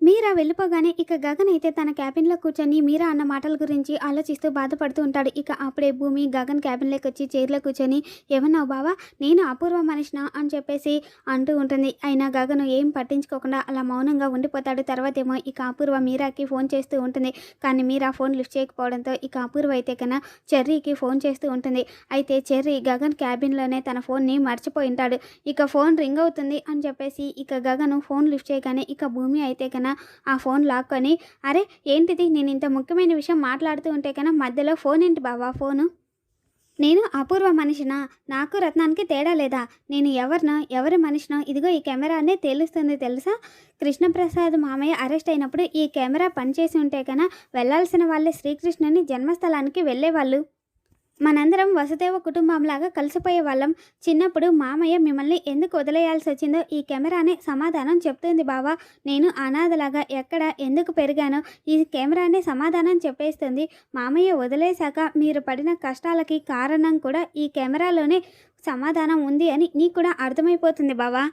మీరా వెళ్ళిపోగానే ఇక గగన్ అయితే తన క్యాబిన్లో కూర్చొని మీరా అన్న మాటల గురించి ఆలోచిస్తూ బాధపడుతూ ఉంటాడు. ఇక అప్పుడే భూమి గగన్ క్యాబిన్లోకి వచ్చి చైర్లో కూర్చొని ఏమన్నావు బావా? నేను అపూర్వ మనిషినా? అని చెప్పేసి అంటూ ఉంటుంది. అయినా గగను ఏం పట్టించుకోకుండా అలా మౌనంగా ఉండిపోతాడు. తర్వాత ఏమో ఇక అపూర్వ మీరాకి ఫోన్ చేస్తూ ఉంటుంది. కానీ మీరా ఫోన్ లిఫ్ట్ చేయకపోవడంతో ఇక అపూర్వ అయితే కన్నా చెర్రీకి ఫోన్ చేస్తూ ఉంటుంది. అయితే చెర్రీ గగన్ క్యాబిన్లోనే తన ఫోన్ని మర్చిపోయి ఉంటాడు. ఇక ఫోన్ రింగ్ అవుతుంది అని చెప్పేసి ఇక గగను ఫోన్ లిఫ్ట్ చేయగానే ఇక భూమి అయితే కన్నా ఆ ఫోన్ లాక్కొని అరే ఏంటిది? నేను ఇంత ముఖ్యమైన విషయం మాట్లాడుతూ ఉంటే కన్నా మధ్యలో ఫోన్ ఏంటి బావా ఫోను? నేను అపూర్వ మనిషినా? నాకు రత్నానికి తేడా లేదా? నేను ఎవరినో ఎవరి మనిషినో? ఇదిగో ఈ కెమెరానే తెలుస్తుంది తెలుసా? కృష్ణప్రసాద్ మామయ్య అరెస్ట్ అయినప్పుడు ఈ కెమెరా పనిచేసి ఉంటే కన్నా వెళ్ళాల్సిన వాళ్ళే శ్రీకృష్ణుని జన్మస్థలానికి వెళ్ళేవాళ్ళు. మనందరం వసుదేవ కుటుంబంలాగా కలిసిపోయే వాళ్ళం. చిన్నప్పుడు మామయ్య మిమ్మల్ని ఎందుకు వదిలేయాల్సి వచ్చిందో ఈ కెమెరానే సమాధానం చెప్తుంది బావా. నేను అనాథలాగా ఎక్కడ ఎందుకు పెరిగానో ఈ కెమెరానే సమాధానం చెప్పేస్తుంది. మామయ్య వదిలేశాక మీరు పడిన కష్టాలకి కారణం కూడా ఈ కెమెరాలోనే సమాధానం ఉంది అని నీకు కూడా అర్థమైపోతుంది బావా.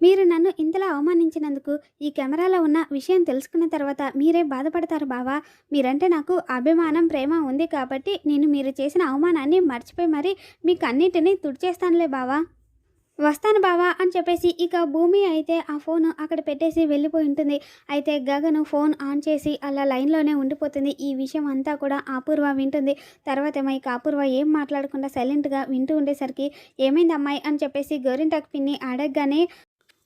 మీరు నన్ను ఇంతలా అవమానించినందుకు ఈ కెమెరాలో ఉన్న విషయం తెలుసుకున్న తర్వాత మీరే బాధపడతారు బావా. మీరంటే నాకు అభిమానం ప్రేమ ఉంది కాబట్టి నేను మీరు చేసిన అవమానాన్ని మర్చిపోయి మరీ మీకు అన్నిటినీ తుడిచేస్తానులే బావా. వస్తాను బావా అని చెప్పేసి ఇక భూమి అయితే ఆ ఫోన్ అక్కడ పెట్టేసి వెళ్ళిపోయి ఉంటుంది. అయితే గగను ఫోన్ ఆన్ చేసి అలా లైన్లోనే ఉండిపోతుంది. ఈ విషయం అంతా కూడా అపూర్వ వింటుంది. తర్వాత ఏమో ఇక అపూర్వ ఏం మాట్లాడకుండా సైలెంట్గా వింటూ ఉండేసరికి ఏమైంది అమ్మాయి? అని చెప్పేసి గోరింటాకు పిన్ని అడగగానే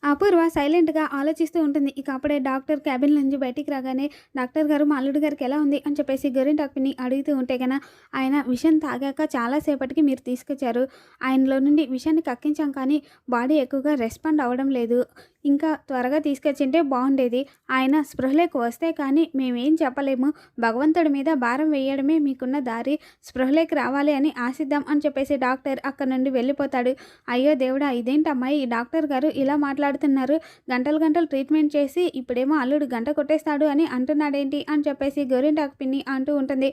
అపూర్వ సైలెంట్గా ఆలోచిస్తూ ఉంటుంది. ఇక అప్పుడే డాక్టర్ క్యాబిన్ నుంచి బయటికి రాగానే డాక్టర్ గారు మా అల్లుడు గారికి ఎలా ఉంది? అని చెప్పేసి గోరింటాకుని అడుగుతూ ఉంటే కన్నా ఆయన విషం తాగాక చాలాసేపటికి మీరు తీసుకొచ్చారు. ఆయనలో నుండి విషాన్ని కక్కించాం కానీ బాడీ ఎక్కువగా రెస్పాండ్ అవ్వడం లేదు. ఇంకా త్వరగా తీసుకొచ్చింటే బాగుండేది. ఆయన స్పృహలోకి వస్తే కానీ మేమేం చెప్పలేము. భగవంతుడి మీద భారం వేయడమే మీకున్న దారి. స్పృహలోకి రావాలి అని ఆశిద్దాం అని చెప్పేసి డాక్టర్ అక్కడ నుండి వెళ్ళిపోతాడు. అయ్యో దేవుడా ఇదేంటమ్మాయి? ఈ డాక్టర్ గారు ఇలా మాట్లాడుతున్నారు. గంటలు గంటలు ట్రీట్మెంట్ చేసి ఇప్పుడేమో అల్లుడు గంట కొట్టేస్తాడు అని అంటున్నాడేంటి అని చెప్పేసి గోరింటాకు పిన్ని అంటూ ఉంటుంది.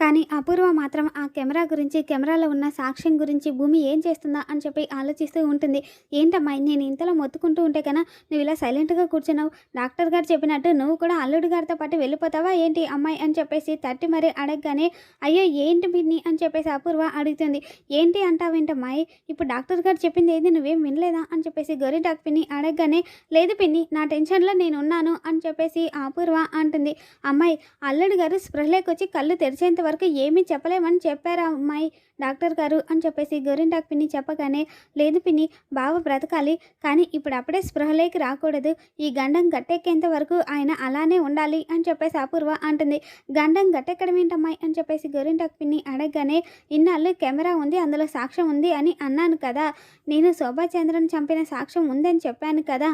కానీ అపూర్వ మాత్రం ఆ కెమెరా గురించి కెమెరాలో ఉన్న సాక్ష్యం గురించి భూమి ఏం చేస్తుందా అని చెప్పి ఆలోచిస్తూ ఉంటుంది. ఏంటమ్మా నేను ఇంతలో మొత్తుకుంటూ ఉంటే కన్నా నువ్వు ఇలా సైలెంట్గా కూర్చున్నావు. డాక్టర్ గారు చెప్పినట్టు నువ్వు కూడా అల్లుడు గారితో పాటు వెళ్ళిపోతావా ఏంటి అమ్మాయి? అని చెప్పేసి తట్టి మరీ అడగగానే అయ్యో ఏంటి పిన్ని? అని చెప్పేసి అపూర్వ అడుగుతుంది. ఏంటి అంటావేంటమ్మాయి ఇప్పుడు డాక్టర్ గారు చెప్పింది ఏది? నువ్వేం వినలేదా? అని చెప్పేసి గౌరీ డాక్ పిన్ని అడగగానే లేదు పిన్ని నా టెన్షన్లో నేను ఉన్నాను అని చెప్పేసి అపూర్వ అంటుంది. అమ్మాయి అల్లుడు గారు స్పృహలోకి వచ్చి కళ్ళు తెరిచేంత వరకు ఏమీ చెప్పలేమని చెప్పారా అమ్మాయి డాక్టర్ గారు అని చెప్పేసి గోరింటాకు పిన్ని చెప్పగానే లేదు పిన్ని బావ బ్రతకాలి కానీ ఇప్పుడు అప్పుడే స్పృహలోకి రాకూడదు. ఈ గండం గట్టెక్కేంత వరకు ఆయన అలానే ఉండాలి అని చెప్పేసి అపూర్వ అంటుంది. గండం గట్టెక్కడం ఏంటమ్మాయి అని చెప్పేసి గోరింటాక్ పిన్ని అడగగానే ఇన్నాళ్ళు కెమెరా ఉంది అందులో సాక్ష్యం ఉంది అని అన్నాను కదా. నేను శోభాచంద్రను చంపిన సాక్ష్యం ఉందని చెప్పాను కదా.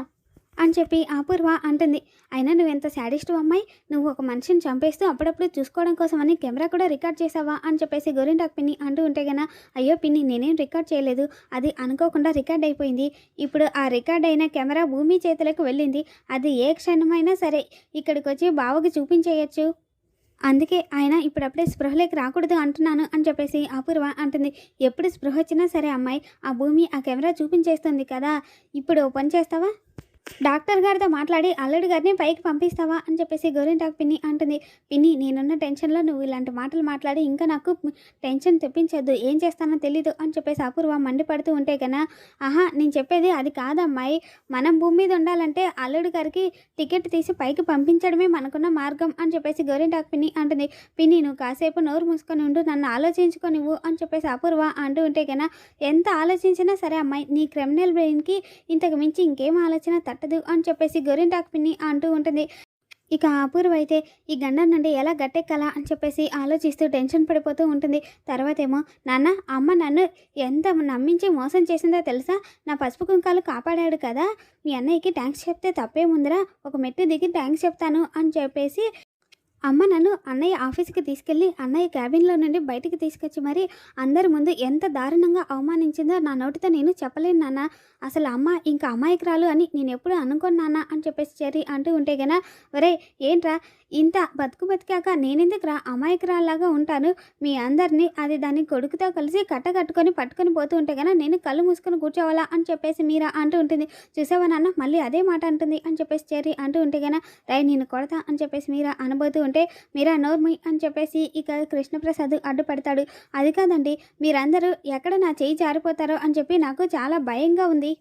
అని చెప్పి అపూర్వ అంటుంది. అయినా నువ్వు ఎంత శాడిస్ట్ అమ్మాయి నువ్వు ఒక మనిషిని చంపేస్తూ అప్పుడప్పుడు చూసుకోవడం కోసం అని కెమెరా కూడా రికార్డ్ చేసావా అని చెప్పేసి గోరింటాక్ పిన్ని అంటూ ఉంటే గన అయ్యో పిన్ని నేనేం రికార్డ్ చేయలేదు అది అనుకోకుండా రికార్డ్ అయిపోయింది. ఇప్పుడు ఆ రికార్డ్ అయిన కెమెరా భూమి చేతులకు వెళ్ళింది. అది ఏ క్షణమైనా సరే ఇక్కడికి వచ్చి బావకి చూపించేయచ్చు. అందుకే ఆయన ఇప్పుడప్పుడే స్పృహలోకి రాకూడదు అంటున్నాను అని చెప్పేసి అపూర్వ అంటుంది. ఎప్పుడు స్పృహ వచ్చినా సరే అమ్మాయి ఆ భూమి ఆ కెమెరా చూపించేస్తుంది కదా ఇప్పుడు ఓ పని చేస్తావా? డాక్టర్ గారితో మాట్లాడి అల్లుడి గారిని పైకి పంపిస్తావా అని చెప్పేసి గోరింటాకు పిన్ని అంటుంది. పిన్ని నేనున్న టెన్షన్లో నువ్వు ఇలాంటి మాటలు మాట్లాడి ఇంకా నాకు టెన్షన్ తెప్పించొద్దు ఏం చేస్తానో తెలీదు అని చెప్పేసి అపూర్వ మండిపడుతూ ఉంటే కన్నా ఆహా నేను చెప్పేది అది కాదమ్మాయి. మనం భూమి మీద ఉండాలంటే అల్లుడి గారికి టికెట్ తీసి పైకి పంపించడమే మనకున్న మార్గం అని చెప్పేసి గోరింటాకు పిన్ని అంటుంది. పిన్ని నువ్వు కాసేపు నోరు మూసుకొని ఉండు నన్ను ఆలోచించుకొనివ్వు అని చెప్పేసి అపూర్వ అంటూ ఉంటే కన్నా ఎంత ఆలోచించినా సరే అమ్మాయి నీ క్రిమినల్ బ్రెయిన్కి ఇంతకు మించి ఇంకేం ఆలోచన పట్టదు అని చెప్పేసి గోరింటాకు అంటూ ఉంటుంది. ఇక అపూర్వ అయితే ఈ గండం నుండి ఎలా గట్టెక్కాలా అని చెప్పేసి ఆలోచిస్తూ టెన్షన్ పడిపోతూ ఉంటుంది. తర్వాత ఏమో నాన్న అమ్మ నన్ను ఎంత నమ్మించి మోసం చేసిందో తెలుసా? నా పసుపు కుంకాలు కాపాడాడు కదా. మీ అన్నయ్యకి థ్యాంక్స్ చెప్తే తప్పేముందిరా? ఒక మెట్టు దిగి థ్యాంక్స్ చెప్తాను అని చెప్పేసి అమ్మ నన్ను అన్నయ్య ఆఫీస్కి తీసుకెళ్ళి అన్నయ్య క్యాబిన్లో నుండి బయటికి తీసుకొచ్చి మరి అందరి ముందు ఎంత దారుణంగా అవమానించిందో నా నోటితో నేను చెప్పలేను నాన్న. అసలు అమ్మ ఇంకా అమాయకురాలు అని నేను ఎప్పుడు అనుకోను నాన్న అని చెప్పేసి చెరి అంటూ ఉంటే గనా ఒరే ఏంట్రా? ఇంత బతుకు బతికాక నేనెందుకు రా అమాయకురాల్లాగా ఉంటాను? మీ అందరినీ అది దాని కొడుకుతో కలిసి కట్ట కట్టుకొని పట్టుకొని పోతూ ఉంటే గనా నేను కళ్ళు మూసుకొని కూర్చోవాలా అని చెప్పేసి మీరా అంటూ ఉంటుంది. చూసావా నాన్న? మళ్ళీ అదే మాట అంటుంది అని చెప్పేసి చెరి అంటూ ఉంటే గనా రై నేను కొడతా అని చెప్పేసి మీరా అనబోతూ ఉంటే మీరా నోర్మి అని చెప్పేసి ఇక కృష్ణప్రసాద్ అడ్డుపడతాడు. అది కాదండి మీరందరూ ఎక్కడ నా చేయి జారిపోతారో అని చెప్పి నాకు చాలా భయంగా ఉంది.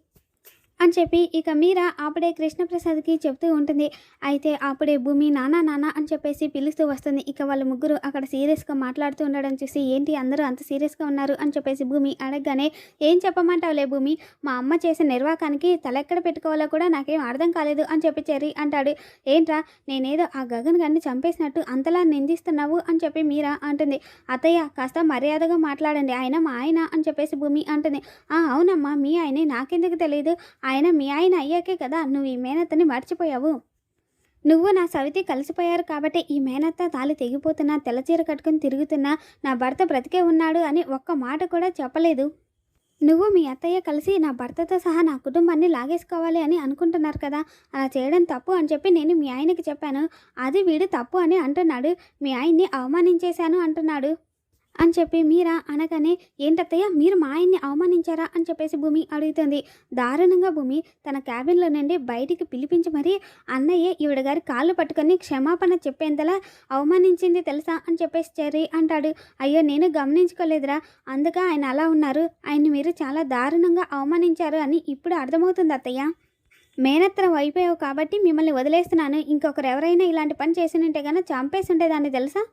అని చెప్పి ఇక మీరా అప్పుడే కృష్ణప్రసాద్కి చెప్తూ ఉంటుంది. అయితే అప్పుడే భూమి నానా నానా అని చెప్పేసి పిలుస్తూ వస్తుంది. ఇక వాళ్ళ ముగ్గురు అక్కడ సీరియస్గా మాట్లాడుతూ ఉండడం చూసి ఏంటి అందరూ అంత సీరియస్గా ఉన్నారు అని చెప్పేసి భూమి అడగగానే ఏం చెప్పమంటావులే భూమి? మా అమ్మ చేసే నిర్వాకానికి తలెక్కడ పెట్టుకోవాలో కూడా నాకేం అర్థం కాలేదు అని చెప్పి చెర్రీ అంటాడు. ఏంట్రా నేనేదో ఆ గగన్ గారిని చంపేసినట్టు అంతలా నిందిస్తున్నావు అని చెప్పి మీరా అంటుంది. అత్తయ్య కాస్త మర్యాదగా మాట్లాడండి. ఆయన మా ఆయన అని చెప్పేసి భూమి అంటుంది. "ఆ, అవునమ్మా మీ ఆయనే. నాకెందుకు తెలియదు ఆయన మీ ఆయన అయ్యాకే కదా నువ్వు ఈ మేనత్తని మర్చిపోయావు. నువ్వు నా సవితి కలిసిపోయారు కాబట్టి ఈ మేనత్త తాలి తెగిపోతున్నా తెల్లచీర కట్టుకుని తిరుగుతున్నా నా భర్త బ్రతికే ఉన్నాడు అని ఒక్క మాట కూడా చెప్పలేదు. నువ్వు మీ అత్తయ్య కలిసి నా భర్తతో సహా నా కుటుంబాన్ని లాగేసుకోవాలి అని అనుకుంటున్నారు కదా అలా చేయడం తప్పు అని చెప్పి నేను మీ ఆయనకి చెప్పాను. అది వీడు తప్పు అని అంటున్నాడు. మీ ఆయన్ని అవమానించేశాను అంటున్నాడు. అని చెప్పి మీరా అనగానే ఏంటత్తయ్య మీరు మా ఆయన్ని అవమానించారా? అని చెప్పేసి భూమి అడుగుతుంది. దారుణంగా భూమి తన క్యాబిన్లో నుండి బయటికి పిలిపించి మరీ అన్నయ్య ఈవిడ గారి కాళ్ళు పట్టుకొని క్షమాపణ చెప్పేంతలా అవమానించింది తెలుసా? అని చెప్పేసి చెర్రీ అంటాడు. అయ్యో నేను గమనించుకోలేదురా. అందుకే ఆయన అలా ఉన్నారు. ఆయన్ని మీరు చాలా దారుణంగా అవమానించారు అని ఇప్పుడు అర్థమవుతుంది అత్తయ్య. మేనత్తరం అయిపోయావు కాబట్టి మిమ్మల్ని వదిలేస్తున్నాను. ఇంకొకరు ఎవరైనా ఇలాంటి పని చేసి ఉంటే చంపేసి ఉండేదాన్ని తెలుసా?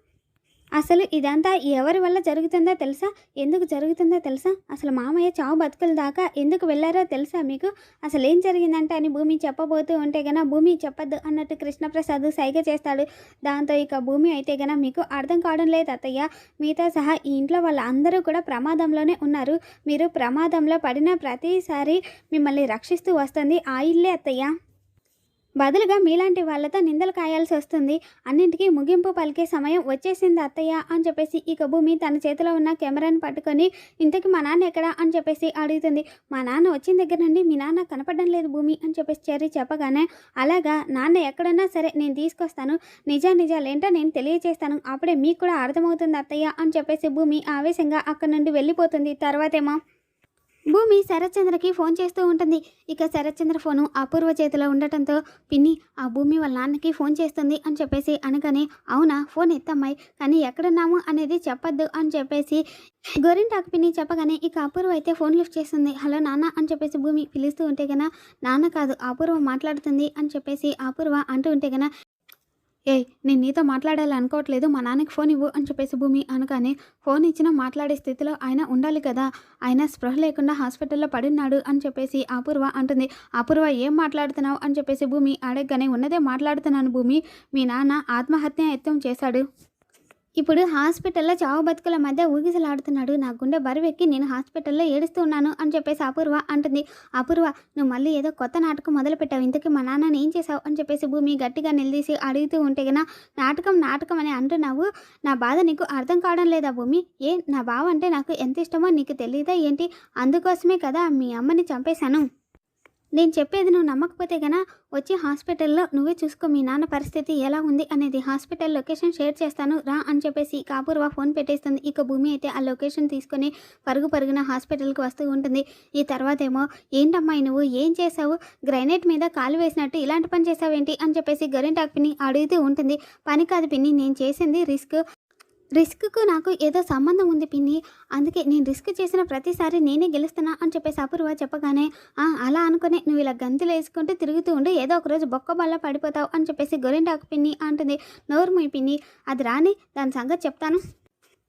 అసలు ఇదంతా ఎవరి వల్ల జరుగుతుందో తెలుసా? ఎందుకు జరుగుతుందో తెలుసా? అసలు మామయ్య చావు బతుకుల దాకా ఎందుకు వెళ్ళారో తెలుసా మీకు? అసలు ఏం జరిగిందంటే అని భూమి చెప్పబోతూ ఉంటే గన భూమి చెప్పద్దు అన్నట్టు కృష్ణప్రసాద్ సైగ చేస్తాడు. దాంతో ఇక భూమి అయితే గన మీకు అర్థం కావడం లేదు అత్తయ్య. మీతో సహా ఈ ఇంట్లో వాళ్ళ అందరూ కూడా ప్రమాదంలోనే ఉన్నారు. మీరు ప్రమాదంలో పడిన ప్రతిసారి మిమ్మల్ని రక్షిస్తూ వస్తుంది ఆ ఇల్లే అత్తయ్య. బదులుగా మీలాంటి వాళ్ళతో నిందలు కాయాల్సి వస్తుంది. అన్నింటికీ ముగింపు పలికే సమయం వచ్చేసింది అత్తయ్య అని చెప్పేసి ఇక భూమి తన చేతిలో ఉన్న కెమెరాని పట్టుకొని ఇంతకి మా నాన్న ఎక్కడా? అని చెప్పేసి అడుగుతుంది. మా నాన్న వచ్చిన దగ్గర నుండి మీ నాన్న కనపడడం లేదు భూమి అని చెప్పేసి చెర్రీ చెప్పగానే అలాగా నాన్న ఎక్కడన్నా సరే నేను తీసుకొస్తాను. నిజా నిజాలేంటో నేను తెలియజేస్తాను అప్పుడే మీకు కూడా అర్థమవుతుంది అత్తయ్య అని చెప్పేసి భూమి ఆవేశంగా అక్కడి నుండి వెళ్ళిపోతుంది. తర్వాతేమో భూమి శరత్చంద్రకి ఫోన్ చేస్తూ ఉంటుంది. ఇక శరత్చంద్ర ఫోను అపూర్వ చేతిలో ఉండటంతో పిన్ని ఆ భూమి వాళ్ళ నాన్నకి ఫోన్ చేస్తుంది అని చెప్పేసి అనగానే అవునా ఫోన్ ఎత్తమ్మాయి కానీ ఎక్కడున్నాము అనేది చెప్పొద్దు అని చెప్పేసి గోరింటాకు పిన్ని చెప్పగానే ఇక అపూర్వ అయితే ఫోన్ లిఫ్ట్ చేస్తుంది. హలో నాన్న అని చెప్పేసి భూమి పిలుస్తూ ఉంటే గన నాన్న కాదు అపూర్వ మాట్లాడుతుంది అని చెప్పేసి అపూర్వ అంటూ ఉంటే గన ఏ నేను నీతో మాట్లాడాలి అనుకోవట్లేదు మా నాన్నకి ఫోన్ ఇవ్వు అని చెప్పేసి భూమి అనగానే ఫోన్ ఇచ్చినా మాట్లాడే స్థితిలో ఆయన ఉండాలి కదా. ఆయన స్పృహ లేకుండా హాస్పిటల్లో పడున్నాడు అని చెప్పేసి అపూర్వ అంటుంది. అపూర్వ ఏం మాట్లాడుతున్నావు అని చెప్పేసి భూమి అడగగానే ఉన్నదే మాట్లాడుతున్నాను భూమి. మీ నాన్న ఆత్మహత్య యత్నం చేశాడు. ఇప్పుడు హాస్పిటల్లో చావు బతుకుల మధ్య ఊగిసలాడుతున్నాడు. నా గుండె బరువెక్కి నేను హాస్పిటల్లో ఏడుస్తున్నాను అని చెప్పేసి అపూర్వ అంటుంది. అపూర్వ నువ్వు మళ్ళీ ఏదో కొత్త నాటకం మొదలుపెట్టావు. ఇంతకీ మా నాన్నని ఏం చేసావు అని చెప్పేసి భూమి గట్టిగా నిలదీసి అడుగుతూ ఉంటే గన నాటకం నాటకం అని అంటున్నావు. నా బాధ నీకు అర్థం కావడం లేదా భూమి? ఏ నా బావ అంటే నాకు ఎంత ఇష్టమో నీకు తెలియదా ఏంటి? అందుకోసమే కదా మీ అమ్మని చంపేశాను. నేను చెప్పేది నువ్వు నమ్మకపోతే గన వచ్చి హాస్పిటల్లో నువ్వే చూసుకో మీ నాన్న పరిస్థితి ఎలా ఉంది అనేది హాస్పిటల్ లొకేషన్ షేర్ చేస్తాను రా అని చెప్పేసి కాపూర్వా ఫోన్ పెట్టేస్తుంది. ఇక భూమి అయితే ఆ లొకేషన్ తీసుకొని పరుగు పరుగున హాస్పిటల్కి వస్తూ ఉంటుంది. ఈ తర్వాత ఏమో ఏంటమ్మాయి నువ్వు? ఏం చేసావు గ్రైనేట్ మీద కాలు వేసినట్టు ఇలాంటి పని చేసావేంటి అని చెప్పేసి గరింటాక్ పిన్ని అడుగుతూ ఉంటుంది. పని కాదు పిన్ని నేను చేసింది రిస్క్. రిస్క్కు నాకు ఏదో సంబంధం ఉంది పిన్ని. అందుకే నేను రిస్క్ చేసిన ప్రతిసారి నేనే గెలుస్తున్నా అని చెప్పేసి అపూర్వ చెప్పగానే అలా అనుకునే నువ్వు ఇలా గంతులు వేసుకుంటూ తిరుగుతూ ఉండి ఏదో ఒక రోజు బొక్క బల్ల పడిపోతావు అని చెప్పేసి గొరింటాకు పిన్ని అంటుంది. నోరు ముయి పిన్ని అది రాని దాని సంగతి చెప్తాను.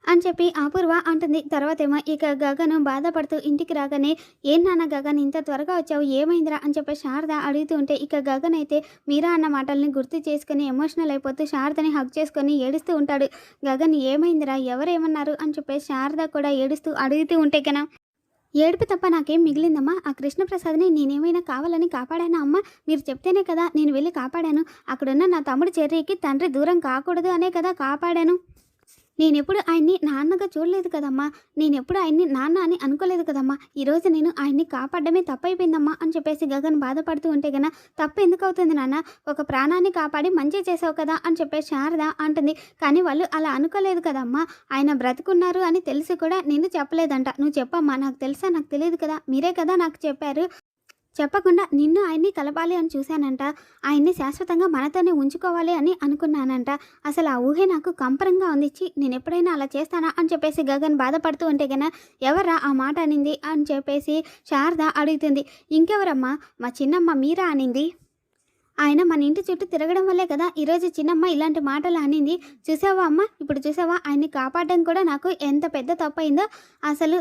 అని చెప్పి అపూర్వ అంటుంది. తర్వాత ఏమో ఇక గగను బాధపడుతూ ఇంటికి రాగానే ఏం నాన్న గగన్ ఇంత త్వరగా వచ్చావు ఏమైందిరా? అని చెప్పి శారద అడుగుతూ ఉంటే ఇక గగన్ అయితే మీరా అన్న మాటల్ని గుర్తు చేసుకుని ఎమోషనల్ అయిపోతూ శారదని హక్ చేసుకొని ఏడుస్తూ ఉంటాడు. గగన్ ఏమైందిరా? ఎవరేమన్నారు? అని చెప్పి శారద కూడా ఏడుస్తూ అడుగుతూ ఉంటే కన ఏడుపు తప్ప నాకేం మిగిలిందమ్మా. ఆ కృష్ణప్రసాద్ని నేనేమైనా కావాలని కాపాడానా అమ్మ? మీరు చెప్తేనే కదా నేను వెళ్ళి కాపాడాను. అక్కడున్న నా తమ్ముడు చెర్రీకి తండ్రి దూరం కాకూడదు అనే కదా కాపాడాను. నేనెప్పుడు ఆయన్ని నాన్నగా చూడలేదు కదమ్మా. నేను ఎప్పుడు ఆయన్ని నాన్న అని అనుకోలేదు కదమ్మా. ఈరోజు నేను ఆయన్ని కాపాడమే తప్పైపోయిందమ్మా అని చెప్పేసి గగన్ బాధపడుతూ ఉంటే గన తప్పు ఎందుకు అవుతుంది నాన్న? ఒక ప్రాణాన్ని కాపాడి మంచి చేసావు కదా అని చెప్పేసి శారద అంటుంది. కానీ వాళ్ళు అలా అనుకోలేదు కదమ్మా. ఆయన బ్రతుకున్నారు అని తెలిసి కూడా నేను చెప్పలేదంట. నువ్వు చెప్పమ్మా. నాకు తెలుసా? నాకు తెలియదు కదా. మీరే కదా నాకు చెప్పారు. చెప్పకుండా నిన్ను ఆయన్ని కలపాలి అని చూశానంట. ఆయన్ని శాశ్వతంగా మనతోనే ఉంచుకోవాలి అని అనుకున్నానంట. అసలు ఆ ఊహే నాకు కంపరంగా ఉందిచ్చి నేను ఎప్పుడైనా అలా చేస్తానా అని చెప్పేసి గగన్ బాధపడుతూ ఉంటే గన ఎవరా ఆ మాట అనింది? అని చెప్పేసి శారద అడుగుతుంది. ఇంకెవరమ్మా? మా చిన్నమ్మ మీరా? అనింది. ఆయన మన ఇంటి చుట్టూ తిరగడం వల్లే కదా ఈరోజు చిన్నమ్మ ఇలాంటి మాటలు అనింది. చూసావా అమ్మ? ఇప్పుడు చూసావా? ఆయన్ని కాపాడడం కూడా నాకు ఎంత పెద్ద తప్పు అయిందో అసలు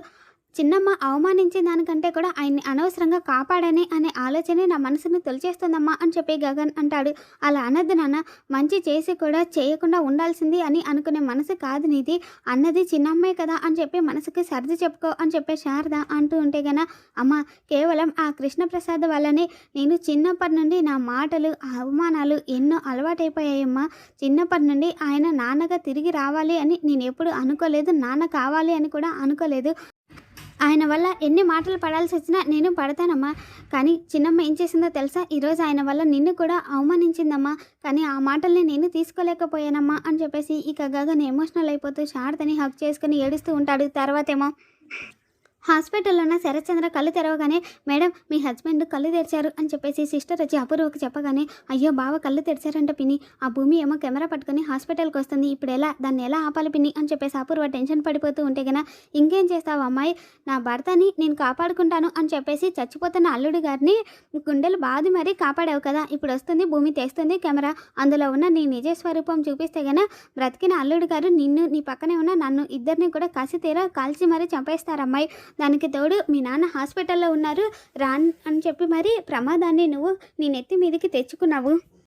చిన్నమ్మ అవమానించే దానికంటే కూడా ఆయన్ని అనవసరంగా కాపాడని అనే ఆలోచనే నా మనసును తొలిచేస్తుందమ్మా అని చెప్పి గగన్ అంటాడు. అలా అనద్దు నాన్న మంచి చేసి కూడా చేయకుండా ఉండాల్సింది అని అనుకునే మనసు కాదు నీది. అన్నది చిన్నమ్మే కదా అని చెప్పి మనసుకి సర్ది చెప్పుకో అని చెప్పే శారద అంటూ ఉంటే గన అమ్మ కేవలం ఆ కృష్ణప్రసాద్ వల్లనే నేను చిన్నప్పటి నుండి నా మాటలు అవమానాలు ఎన్నో అలవాటైపోయాయమ్మా. చిన్నప్పటి నుండి ఆయన నాన్నగా తిరిగి రావాలి అని నేను ఎప్పుడు అనుకోలేదు నాన్న కావాలి అని కూడా అనుకోలేదు. ఆయన వల్ల ఎన్ని మాటలు పడాల్సి వచ్చినా నేను పడతానమ్మా. కానీ చిన్నమ్మ ఏం చేసిందో తెలుసా? ఈరోజు ఆయన వల్ల నిన్ను కూడా అవమానించిందమ్మా. కానీ ఆ మాటల్ని నేను తీసుకోలేకపోయానమ్మా అని చెప్పేసి ఇక గగన్ ఎమోషనల్ అయిపోతూ శారదని హక్ చేసుకుని ఏడుస్తూ ఉంటాడు. తర్వాతేమో హాస్పిటల్లో ఉన్న శరత్చంద్ర కళ్ళు తెరవగానే మేడం మీ హస్బెండ్ కళ్ళు తెరిచారు అని చెప్పేసి సిస్టర్ వచ్చి అపూర్వకు చెప్పగానే అయ్యో బావ కళ్ళు తెరిచారంట పిని ఆ భూమి ఏమో కెమెరా పట్టుకొని హాస్పిటల్కి వస్తుంది. ఇప్పుడు ఎలా? దాన్ని ఎలా ఆపాలి పిని అని చెప్పేసి అపూర్వ టెన్షన్ పడిపోతూ ఉంటే గన ఇంకేం చేస్తావు అమ్మాయి? నా భర్తని నేను కాపాడుకుంటాను అని చెప్పేసి చచ్చిపోతున్న అల్లుడు గారిని గుండెలు బాది మరీ కాపాడావు కదా. ఇప్పుడు వస్తుంది భూమి తెస్తుంది కెమెరా. అందులో ఉన్న నీ నిజ స్వరూపం చూపిస్తే గన బ్రతికిన అల్లుడు గారు నిన్ను నీ పక్కనే ఉన్న నన్ను ఇద్దరిని కూడా కసి తీరా కాల్చి మరీ చంపేస్తారు అమ్మాయి. దానికి తోడు మీ నాన్న హాస్పిటల్లో ఉన్నారు. రాన్ అని చెప్పి మరి ప్రమాదాన్ని నువ్వు నీ నెత్తి మీదకి తెచ్చుకున్నావు.